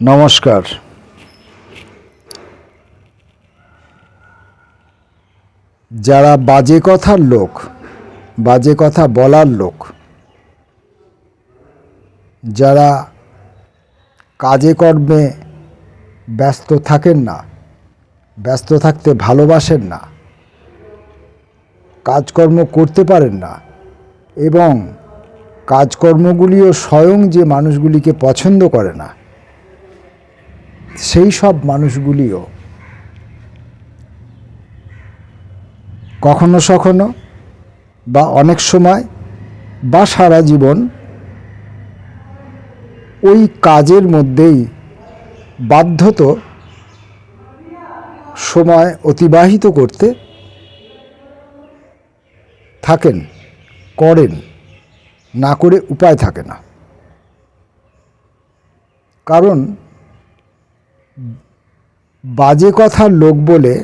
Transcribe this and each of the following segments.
নমস্কার। যারা বাজে কথার লোক, বাজে কথা বলার লোক, যারা কাজে কর্মে ব্যস্ত থাকেন না, ব্যস্ত থাকতে ভালোবাসেন না, কাজকর্ম করতে পারেন না এবং কাজকর্মগুলিও স্বয়ং যে মানুষগুলিকে পছন্দ করে না সেই সব মানুষগুলিও কখনো সখনো বা অনেক সময় বা সারা জীবন ওই কাজের মধ্যেই বাধ্যত সময় অতিবাহিত করতে থাকেন, করেন, না করে উপায় থাকে না। কারণ বাজে কথার লোক বলে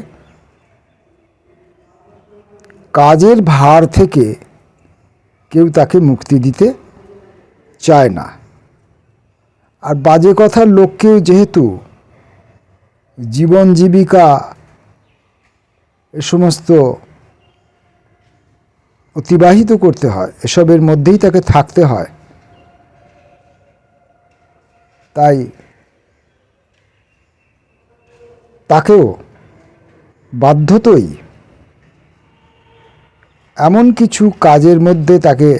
কাজের ভার থেকে কেউ তাকে মুক্তি দিতে চায় না। আর বাজে কথার লোককেও যেহেতু জীবন জীবিকা এ সমস্ত অতিবাহিত করতে হয়, এসবের মধ্যেই তাকে থাকতে হয়। তাই তাকেও বাধ্যতই এমন কিছু কাজের মধ্যে তাকে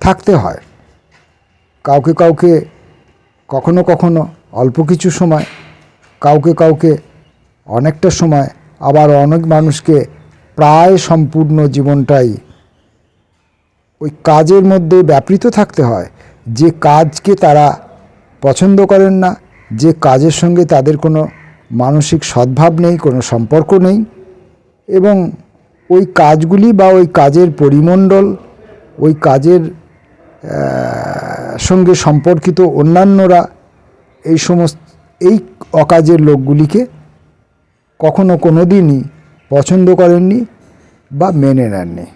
থাকতে হয়। কাউকে কাউকে কখনো কখনো অল্প কিছু সময়, কাউকে কাউকে অনেকটা সময়, আবার অনেক মানুষকে প্রায় সম্পূর্ণ জীবনটাই ওই কাজের মধ্যে ব্যাপৃত থাকতে হয়। যে কাজকে তারা পছন্দ করেন না, যে কাজের সঙ্গে তাদের কোনো মানসিক সদ্ভাব নেই, কোনো সম্পর্ক নেই এবং ওই কাজগুলি বা ওই কাজের পরিমণ্ডল, ওই কাজের সঙ্গে সম্পর্কিত অন্যান্যরা এই সমস্ত, এই অকাজের লোকগুলিকে কখনো কোনো দিনই পছন্দ করেননি বা মেনে নেননি।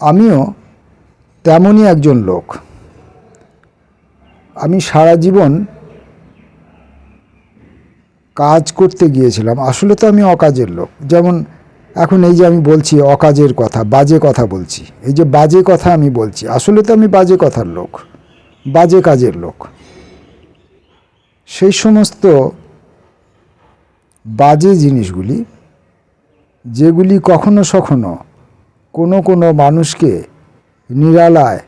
আমিও তেমনই একজন লোক। আমি সারা জীবন কাজ করতে গিয়েছিলাম, আসলে তো আমি অকাজের লোক। যেমন এখন এই যে আমি বলছি অকাজের কথা, বাজে কথা বলছি, এই যে বাজে কথা আমি বলছি, আসলে তো আমি বাজে কথার লোক, বাজে কাজের লোক। সেই সমস্ত বাজে জিনিসগুলি, যেগুলি কখনো সখনো কোনো কোনো মানুষকে নিরালায়,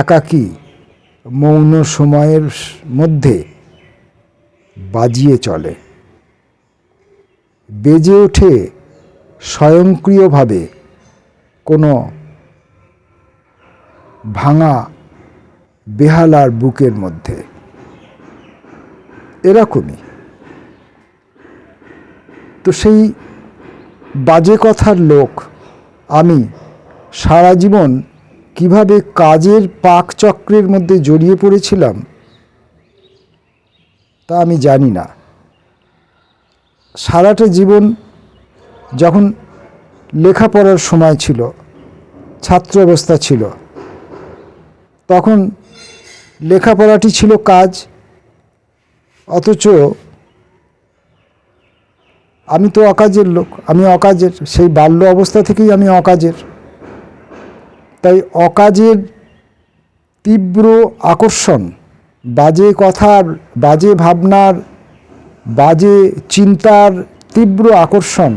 একাকী, মৌন সময়ের মধ্যে বাজিয়ে চলে। বেজে ওঠে স্বয়ংক্রিয়ভাবে কোনো ভাঙা বেহালার বুকের মধ্যে। এরকমই। তো সেই বাজে কথার লোক আমি সারা জীবন কীভাবে কাজের পাকচক্রের মধ্যে জড়িয়ে পড়েছিলাম তা আমি জানি না। সারাটা জীবন যখন লেখাপড়ার সময় ছিল, ছাত্র অবস্থা ছিল, তখন লেখাপড়াটি ছিল কাজ, অথচ আমি তো অকাজের লোক, আমি অকাজের, সেই বাল্য অবস্থা থেকেই আমি অকাজের। তাই অকাজের তীব্র আকর্ষণ বাজে কথার, বাজে ভাবনার, বাজে চিন্তার তীব্র আকর্ষণ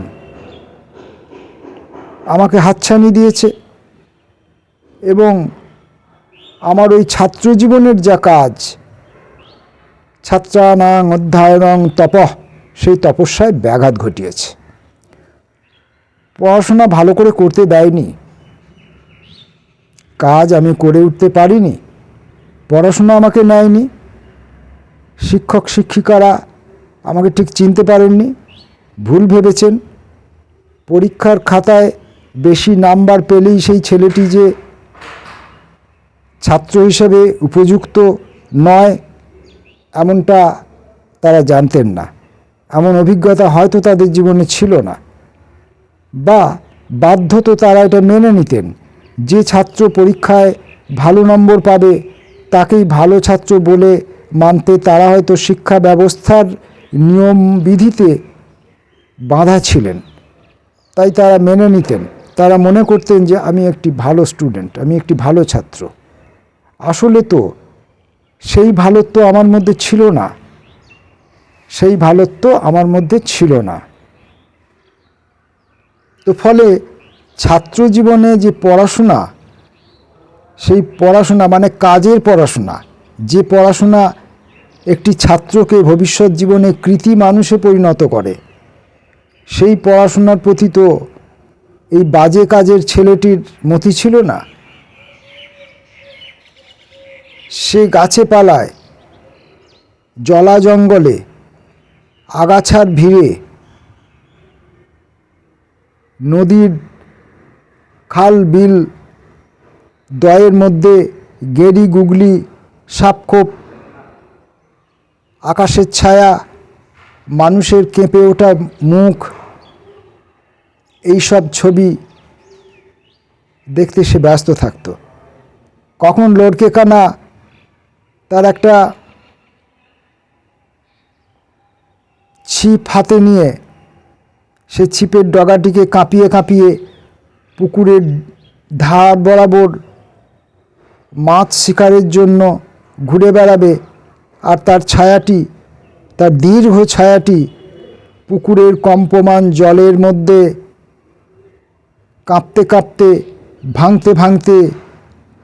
আমাকে হাতছানি দিয়েছে এবং আমার ওই ছাত্র জীবনের যা কাজ, ছাত্রানাং অধ্যায়নং তপঃ, সেই তপস্যায় ব্যাঘাত ঘটিয়েছে। পড়াশোনা ভালো করে করতে দেয়নি। কাজ আমি করে উঠতে পারিনি। পড়াশোনা আমাকে নেয়নি। শিক্ষক, শিক্ষিকারা আমাকে ঠিক চিনতে পারেননি। ভুল ভেবেছেন। পরীক্ষার খাতায় বেশি নাম্বার পেলেই সেই ছেলেটি যে ছাত্র হিসেবে উপযুক্ত নয়, এমনটা তারা জানতেন না। এমন অভিজ্ঞতা হয়তো তাদের জীবনে ছিল না। বা বাধ্যত তারা এটা মেনে নিতেন। যে ছাত্র পরীক্ষায় ভালো নম্বর পাবে তাকেই ভালো ছাত্র বলে মানতে তারা হয়তো শিক্ষা ব্যবস্থার নিয়ম বিধিতে বাঁধা ছিলেন। তাই তারা মেনে নিতেন। তারা মনে করতেন যে আমি একটি ভালো স্টুডেন্ট আমি একটি ভালো ছাত্র। আসলে তো সেই ভালোত্ব আমার মধ্যে ছিল না। সেই ভালোত্ব আমার মধ্যে ছিল না। তো ফলে ছাত্র জীবনে যে পড়াশোনা সেই পড়াশোনা মানে কাজের পড়াশোনা। যে পড়াশোনা একটি ছাত্রকে ভবিষ্যৎ জীবনে কৃতি মানুষে পরিণত করে, সেই পড়াশোনার প্রতি তো এই বাজে কাজের ছেলেটির মতি ছিল না। সে গাছে পালায়, জলা জঙ্গলে, আগাছার ভিড়ে, নদীর খাল বিল দয়ের মধ্যে গেরি গুগলি, সাপখোপ, আকাশের ছায়া, মানুষের কেঁপে ওঠা মুখ, এইসব ছবি দেখতে সে ব্যস্ত থাকতো। কখন লড়কে কানা, তার একটা ছিপ হাতে নিয়ে সে ছিপের ডগাটিকে কাঁপিয়ে কাঁপিয়ে পুকুরের ধার বরাবর মাছ শিকারের জন্য ঘুরে বেড়াবে আর তার ছায়াটি, তার দীর্ঘ ছায়াটি পুকুরের কম্পমান জলের মধ্যে কাঁপতে কাঁপতে, ভাঙতে ভাঙতে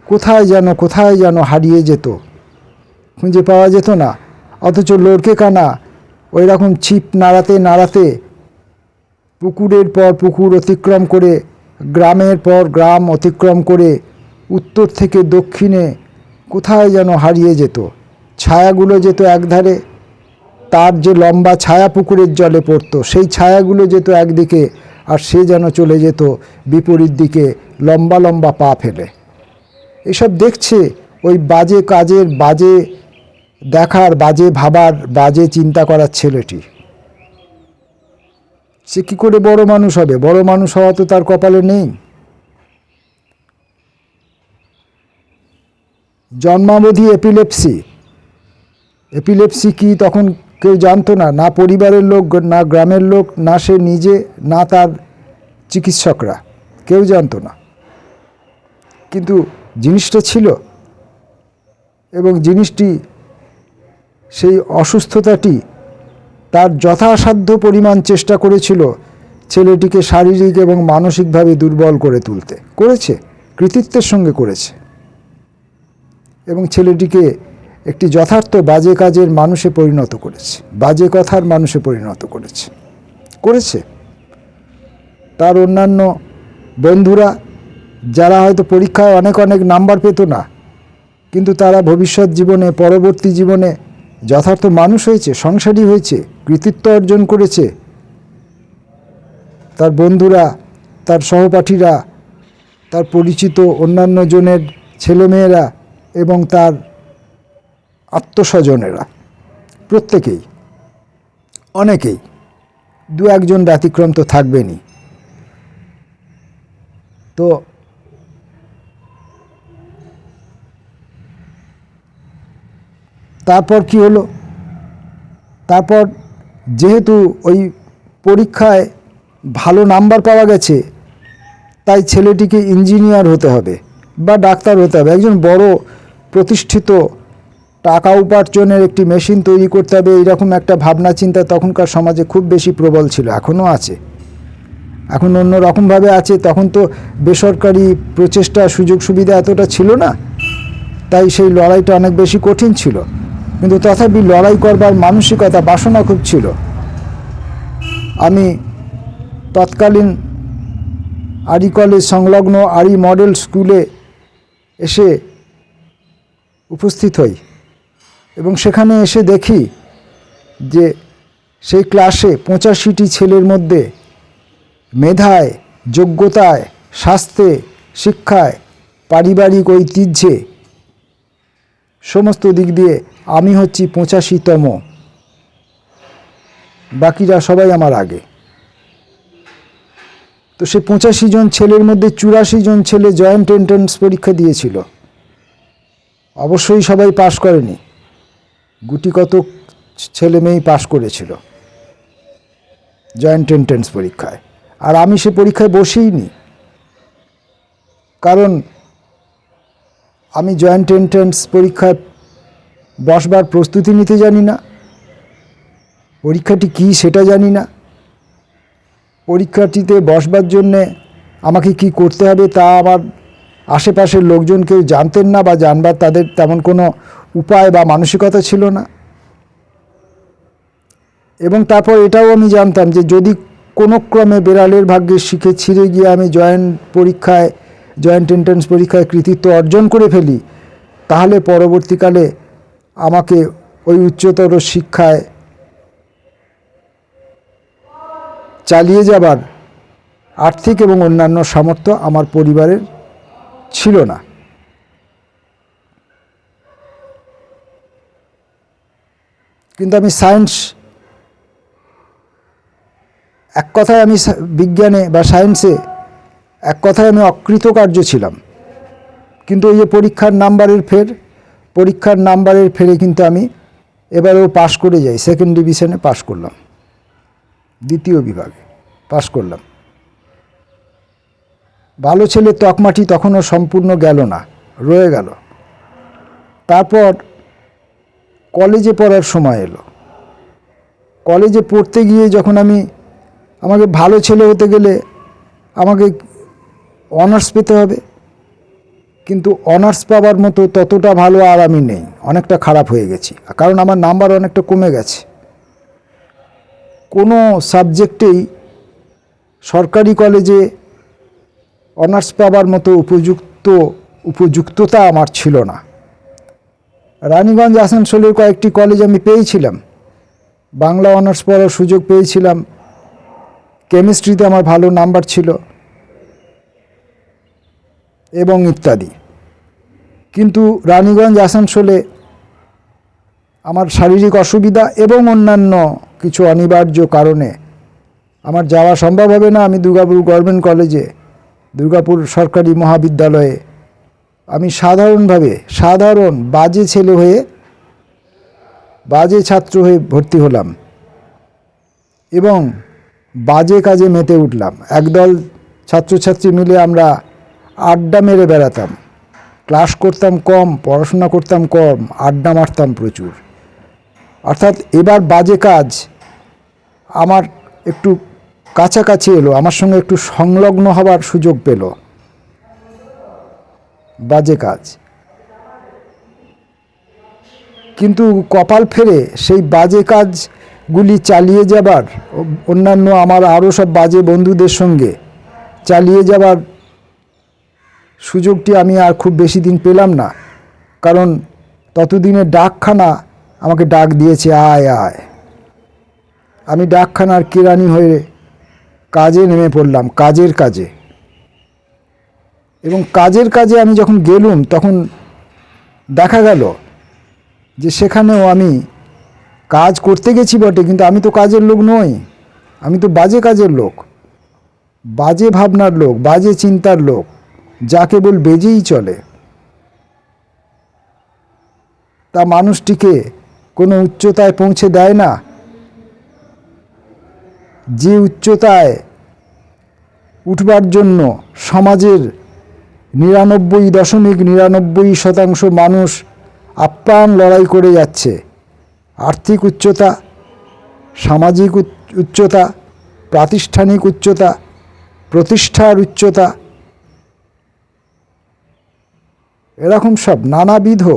কোথায় যেন কোথায় যেন হারিয়ে যেত। খুঁজে পাওয়া যেত না, অথচ লড়কে কানা ওই রকম ছিপ নাড়াতে নাড়াতে পুকুরের পর পুকুর অতিক্রম করে, গ্রামের পর গ্রাম অতিক্রম করে উত্তর থেকে দক্ষিণে কোথায় যেন হারিয়ে যেত। ছায়াগুলো যেত একধারে, তার যে লম্বা ছায়া পুকুরের জলে পড়তো, সেই ছায়াগুলো যেত একদিকে আর সে যেন চলে যেত বিপরীত দিকে লম্বা লম্বা পা ফেলে। এসব দেখছে ওই বাজে কাজের, বাজে দেখার, বাজে ভাবার, বাজে চিন্তা করার ছেলেটি। সে কী করে বড় মানুষ হবে? বড় মানুষ হওয়া তো তার কপালে নেই। জন্মাবধি এপিলেপসি এপিলেপসি কি তখন কেউ জানতো না। না পরিবারের লোক, না গ্রামের লোক, না সে নিজে, না তার চিকিৎসকরা। কেউ জানতো না। কিন্তু জিনিসটা ছিল এবং জিনিসটি সেই অসুস্থতাটি তার যথাসাধ্য পরিমাণ চেষ্টা করেছিল ছেলেটিকে শারীরিক এবং মানসিকভাবে দুর্বল করে তুলতে। করেছে, কৃতিত্বের সঙ্গে করেছে। এবং ছেলেটিকে একটি যথার্থ বাজে কাজের মানুষে পরিণত করেছে। বাজে কথার মানুষে পরিণত করেছে। করেছে। তার অন্যান্য বন্ধুরা, যারা হয়তো পরীক্ষায় অনেক অনেক নাম্বার পেত না, কিন্তু তারা ভবিষ্যৎ জীবনে, পরবর্তী জীবনে যথার্থ মানুষ হয়েছে, সংসারী হয়েছে, কৃতিত্ব অর্জন করেছে। তার বন্ধুরা, তার সহপাঠীরা, তার পরিচিত অন্যান্য জনের ছেলেমেয়েরা এবং তার আত্মস্বজনেরা, প্রত্যেকেই, অনেকেই, দু একজন ব্যতিক্রম তো থাকবেনই। তো তারপর কি হলো? তারপর যেহেতু ওই পরীক্ষায় ভালো নাম্বার পাওয়া গেছে, তাই ছেলেটিকে ইঞ্জিনিয়ার হতে হবে বা ডাক্তার হতে হবে। একজন বড় প্রতিষ্ঠিত টাকা উপার্জনের একটি মেশিন তৈরি করতে হবে, এইরকম একটা ভাবনা চিন্তা তখনকার সমাজে খুব বেশি প্রবল ছিল, এখনও আছে। এখন অন্য রকমভাবে আছে, তখন তো বেসরকারি প্রচেষ্টা, সুযোগ সুবিধা এতটা ছিল না, তাই সেই লড়াইটা অনেক বেশি কঠিন ছিল। কিন্তু তথাপি লড়াই করবার মানসিকতা, বাসনা খুব ছিল। আমি তৎকালীন আরি কলেজ সংলগ্ন আরি মডেল স্কুলে এসে উপস্থিত হই। এবং সেখানে এসে দেখি যে সেই ক্লাসে পঁচাশিটি ছেলের মধ্যে মেধায়, যোগ্যতায়, স্বাস্থ্যে, শিক্ষায়, পারিবারিক ঐতিহ্যে সমস্ত দিক দিয়ে আমি হচ্ছি পঁচাশিতম। বাকিরা সবাই আমার আগে। তো সে পঁচাশি জন ছেলের মধ্যে চুরাশি জন ছেলে জয়েন্ট এন্ট্রান্স পরীক্ষা দিয়েছিল। অবশ্যই সবাই পাশ করেনি। গুটি কত ছেলে মেয়েই পাশ করেছিল। জয়েন্ট এন্ট্রেন্স পরীক্ষায়। আর আমি সে পরীক্ষায় বসেইনি। কারণ আমি জয়েন্ট এন্ট্রেন্স পরীক্ষায় বসবার প্রস্তুতি নিতে জানি না। পরীক্ষাটি কি সেটা জানি না। পরীক্ষাটিতে বসবার জন্যে আমাকে কি করতে হবে তা আমার আশেপাশের লোকজন কেউ জানতেন না বা জানবার তাদের তেমন কোনো উপায় বা মানসিকতা ছিল না। এবং তারপর এটাও আমি জানতাম যে যদি কোনো ক্রমে বেড়ালের ভাগ্যে শিখে ছিঁড়ে গিয়ে আমি জয়েন্ট পরীক্ষায়, জয়েন্ট এন্ট্রান্স পরীক্ষায় কৃতিত্ব অর্জন করে ফেলি, তাহলে পরবর্তীকালে আমাকে ওই উচ্চতর শিক্ষায় চালিয়ে যাবার আর্থিক এবং অন্যান্য সামর্থ্য আমার পরিবারের ছিল না। কিন্তু আমি সায়েন্স এক কথায় আমি বিজ্ঞানে বা সায়েন্সে এক কথায় আমি অকৃতকার্য ছিলাম। কিন্তু ওই যে পরীক্ষার নাম্বারের ফের, পরীক্ষার নাম্বারের ফেরে কিন্তু আমি এবারেও পাশ করে যাই। সেকেন্ড ডিভিশনে পাশ করলাম। দ্বিতীয় বিভাগে পাশ করলাম। ভালো ছেলে তকমাটি তখনও সম্পূর্ণ গেল না, রয়ে গেল। তারপর কলেজে পড়ার সময় এলো। কলেজে পড়তে গিয়ে যখন আমি আমাকে ভালো ছেলে হতে গেলে আমাকে অনার্স পেতে হবে, কিন্তু অনার্স পাওয়ার মতো ততটা ভালো আর আমি নেই, অনেকটা খারাপ হয়ে গেছি, কারণ আমার নাম্বার অনেকটা কমে গেছে। কোনো সাবজেক্টেই সরকারি কলেজে অনার্স পাবার মতো উপযুক্ত, উপযুক্ততা আমার ছিল না। রানীগঞ্জ আসানসোলের কয়েকটি কলেজ আমি পেয়েছিলাম। বাংলা অনার্স পড়ার সুযোগ পেয়েছিলাম। কেমিস্ট্রিতে আমার ভালো নাম্বার ছিল এবং ইত্যাদি। কিন্তু রানীগঞ্জ আসানসোলে আমার শারীরিক অসুবিধা এবং অন্যান্য কিছু অনিবার্য কারণে আমার যাওয়া সম্ভব হবে না। আমি দুর্গাপুর গভর্নমেন্ট কলেজে দুর্গাপুর সরকারি মহাবিদ্যালয়ে। আমি সাধারণভাবে সাধারণ বাজে ছেলে হয়ে, বাজে ছাত্র হয়ে ভর্তি হলাম এবং বাজে কাজে মেতে উঠলাম। একদল ছাত্রছাত্রী মিলে আমরা আড্ডা মেরে বেড়াতাম। ক্লাস করতাম কম, পড়াশোনা করতাম কম, আড্ডা মারতাম প্রচুর। অর্থাৎ এবার বাজে কাজ আমার একটু কাছাকাছি এলো, আমার সঙ্গে একটু সংলগ্ন হবার সুযোগ পেল। বাজে কাজ। কিন্তু কপাল ফেরে সেই বাজে কাজগুলি চালিয়ে যাবার, অন্যান্য আমার আরও সব বাজে বন্ধুদের সঙ্গে চালিয়ে যাবার সুযোগটি আমি আর খুব বেশি দিন পেলাম না। কারণ ততদিনে ডাকখানা আমাকে ডাক দিয়েছে, আয় আয়। আমি ডাকখানার কেরানি হয়ে কাজে নেমে পড়লাম, কাজের কাজে। এবং কাজের কাজে আমি যখন গেলুম, তখন দেখা গেল যে সেখানেও আমি কাজ করতে গেছি বটে, কিন্তু আমি তো কাজের লোক নই। আমি তো বাজে কাজের লোক, বাজে ভাবনার লোক, বাজে চিন্তার লোক, যা কেবল বেজেই চলে। তা মানুষটিকে কোনো উচ্চতায় পৌঁছে দেয় না যে উচ্চতায় উঠবার জন্য সমাজের নিরানব্বই দশমিক নিরানব্বই শতাংশ মানুষ আপ্রাণ লড়াই করে যাচ্ছে। আর্থিক উচ্চতা, সামাজিক উচ্চ- উচ্চতা, প্রাতিষ্ঠানিক উচ্চতা, প্রতিষ্ঠার উচ্চতা, এরকম সব নানাবিধ।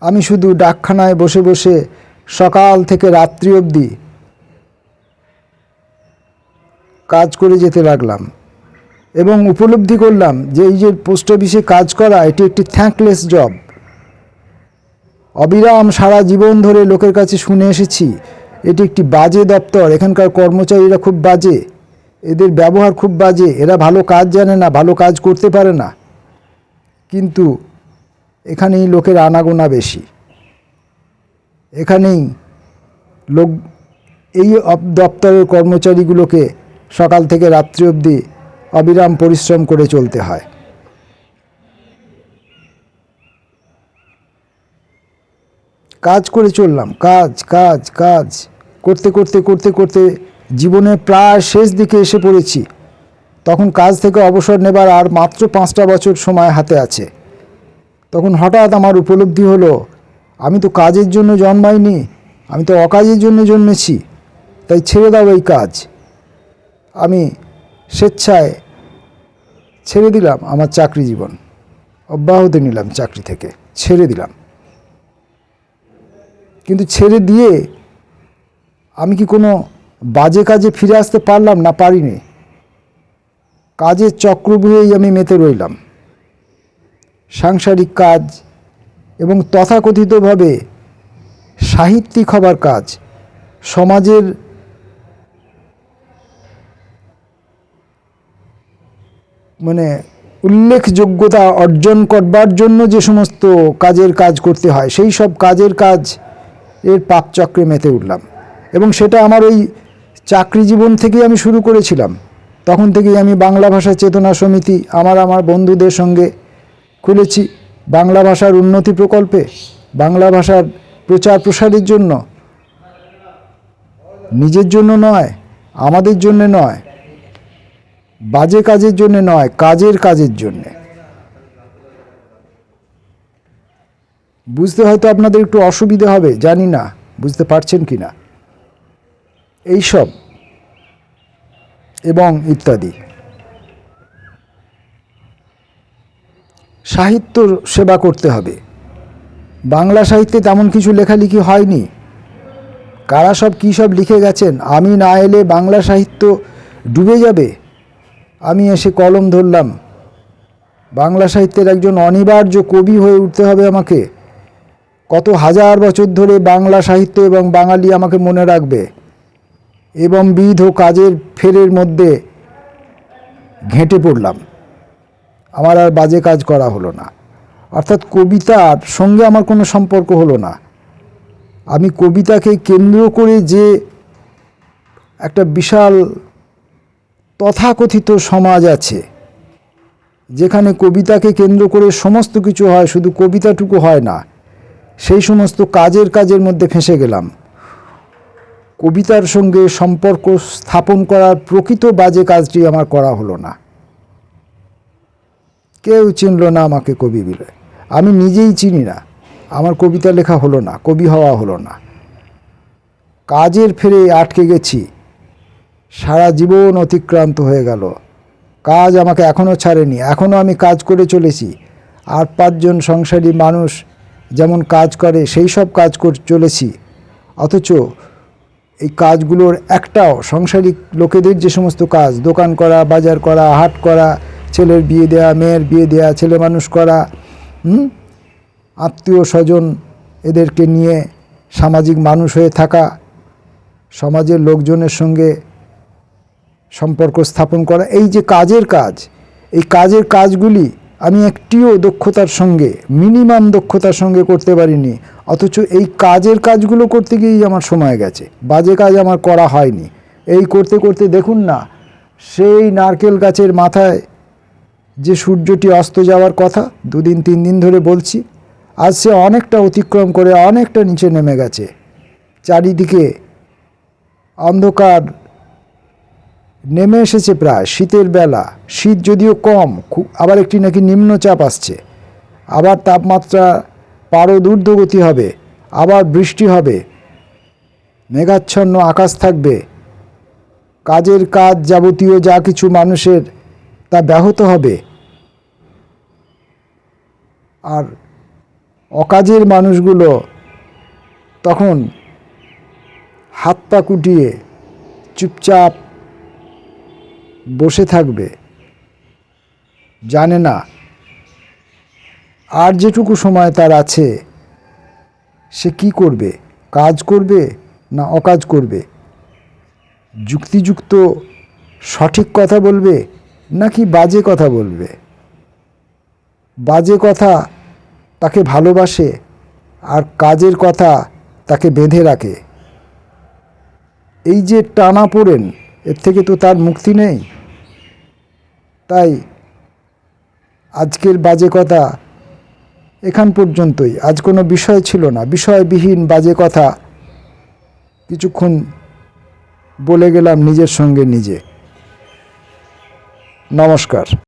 আমি শুধু ডাকখানায় বসে বসে সকাল থেকে রাত্রি অবধি কাজ করে যেতে লাগলাম এবং উপলব্ধি করলাম যে এই যে পোস্ট অফিসে কাজ করা, এটি একটি থ্যাঙ্কলেস জব অবিরাম সারা জীবন ধরে লোকের কাছে শুনে এসেছি, এটি একটি বাজে দপ্তর, এখানকার কর্মচারীরা খুব বাজে, এদের ব্যবহার খুব বাজে, এরা ভালো কাজ জানে না, ভালো কাজ করতে পারে না। কিন্তু এখানেই লোকের আনাগোনা বেশি। এখানেই লোক, এই দপ্তরের কর্মচারীগুলোকে সকাল থেকে রাত্রি অবধি অবিরাম পরিশ্রম করে চলতে হয়। কাজ করে চললাম, কাজ কাজ কাজ। করতে করতে করতে করতে জীবনের প্রায় শেষ দিকে এসে পড়েছি। তখন কাজ থেকে অবসর নেবার আর মাত্র পাঁচটা বছর সময় হাতে আছে। তখন হঠাৎ আমার উপলব্ধি হলো আমি তো কাজের জন্য জন্মাইনি, আমি তো অকাজের জন্য জন্মেছি, তাই ছেড়ে দাও এই কাজ। আমি স্বেচ্ছায় ছেড়ে দিলাম আমার চাকরি জীবন, অব্যাহতি নিলাম চাকরি থেকে, ছেড়ে দিলাম। কিন্তু ছেড়ে দিয়ে আমি কি কোনো বাজে কাজে ফিরে আসতে পারলাম না পারিনি? কাজের চক্রব্যূহেই আমি মেতে রইলাম। সাংসারিক কাজ এবং তথাকথিতভাবে সাহিত্যিক হবার কাজ, সমাজের মানে উল্লেখযোগ্যতা অর্জন করবার জন্য যে সমস্ত কাজের কাজ করতে হয়, সেই সব কাজের কাজ এর পাপচক্রে মেতে উঠলাম। এবং সেটা আমার ওই চাকরি জীবন থেকেই আমি শুরু করেছিলাম। তখন থেকেই আমি বাংলা ভাষা চেতনা সমিতি, আমার আমার বন্ধুদের সঙ্গে খুলেছি। বাংলা ভাষার উন্নতি প্রকল্পে, বাংলা ভাষার প্রচার প্রসারের জন্য। নিজের জন্য নয়, আমাদের জন্য নয়, বাজে কাজের জন্য নয়, কাজের কাজের জন্যে। বুঝতে হয়তো আপনাদের একটু অসুবিধা হবে, জানি না, বুঝতে পারছেন কি না। এইসব এবং ইত্যাদি। সাহিত্য সেবা করতে হবে। বাংলা সাহিত্যে তেমন কিছু লেখালেখি হয়নি। কারা সব কী সব লিখে গেছেন? আমি না এলে বাংলা সাহিত্য ডুবে যাবে? আমি এসে কলম ধরলাম। বাংলা সাহিত্যের একজন অনিবার্য কবি হয়ে উঠতে হবে আমাকে। কত হাজার বছর ধরে বাংলা সাহিত্য এবং বাঙালি আমাকে মনে রাখবে এবং বিধ ও কাজের ফেরের মধ্যে ঘেঁটে পড়লাম। আমার আর বাজে কাজ করা হলো না। অর্থাৎ কবিতার সঙ্গে আমার কোনো সম্পর্ক হলো না। আমি কবিতাকে কেন্দ্র করে যে একটা বিশাল তথাকথিত সমাজ আছে, যেখানে কবিতাকে কেন্দ্র করে সমস্ত কিছু হয়, শুধু কবিতাটুকু হয় না, সেই সমস্ত কাজের কাজের মধ্যে ফেঁসে গেলাম। কবিতার সঙ্গে সম্পর্ক স্থাপন করার প্রকৃত বাজে কাজটি আমার করা হলো না। কেউ চিনল না আমাকে কবি বলে। আমি নিজেই চিনি না। আমার কবিতা লেখা হলো না, কবি হওয়া হলো না। কাজের ফেরে আটকে গেছি। সারা জীবন অতিক্রান্ত হয়ে গেল। কাজ আমাকে এখনও ছাড়েনি এখনও আমি কাজ করে চলেছি। আর পাঁচজন সংসারী মানুষ যেমন কাজ করে, সেই সব কাজ করে চলেছি। অথচ এই কাজগুলোর একটাও সংসারিক লোকেদের যে সমস্ত কাজ, দোকান করা, বাজার করা, হাট করা ছেলের বিয়ে দেওয়া মেয়ের বিয়ে দেওয়া ছেলে মানুষ করা আত্মীয় স্বজন এদেরকে নিয়ে সামাজিক মানুষ হয়ে থাকা, সমাজের লোকজনের সঙ্গে সম্পর্ক স্থাপন করা, এই যে কাজের কাজ, এই কাজের কাজগুলি আমি একটিও দক্ষতার সঙ্গে মিনিমাম দক্ষতার সঙ্গে করতে পারিনি, অথচ এই কাজের কাজগুলো করতে গিয়েই আমার সময় গেছে, বাজে কাজ আমার করা হয়নি, এই করতে করতে দেখুন না, সেই নারকেল গাছের মাথায় যে সূর্যটি অস্ত যাওয়ার কথা দুদিন তিন দিন ধরে বলছি, আজ সে অনেকটা অতিক্রম করে অনেকটা নিচে নেমে গেছে। চারিদিকে অন্ধকার নেমে এসেছে প্রায়, শীতের বেলা। শীত যদিও কম আবার একটি নাকি নিম্নচাপ আসছে। আবার তাপমাত্রা পারো ঊর্ধ্বগতি হবে, আবার বৃষ্টি হবে। মেঘাচ্ছন্ন আকাশ থাকবে। কাজের কাজ যাবতীয় যা কিছু মানুষের তা ব্যাহত হবে। আর অকাজের মানুষগুলো তখন হাত পা কুটিয়ে চুপচাপ বসে থাকবে। জানে না আর যেটুকু সময় তার আছে, সে কি করবে? কাজ করবে না অকাজ করবে? যুক্তিযুক্ত সঠিক কথা বলবে? নাকি বাজে কথা বলবে? বাজে কথা তাকে ভালোবাসে আর কাজের কথা তাকে বেঁধে রাখে। এই যে টানা পড়েন, এর থেকে তো তার মুক্তি নেই। তাই আজকের বাজে কথা এখান পর্যন্তই। আজ কোনো বিষয় ছিল না। বিষয়বিহীন বাজে কথা কিছুক্ষণ বলে গেলাম নিজের সঙ্গে নিজে। নমস্কার।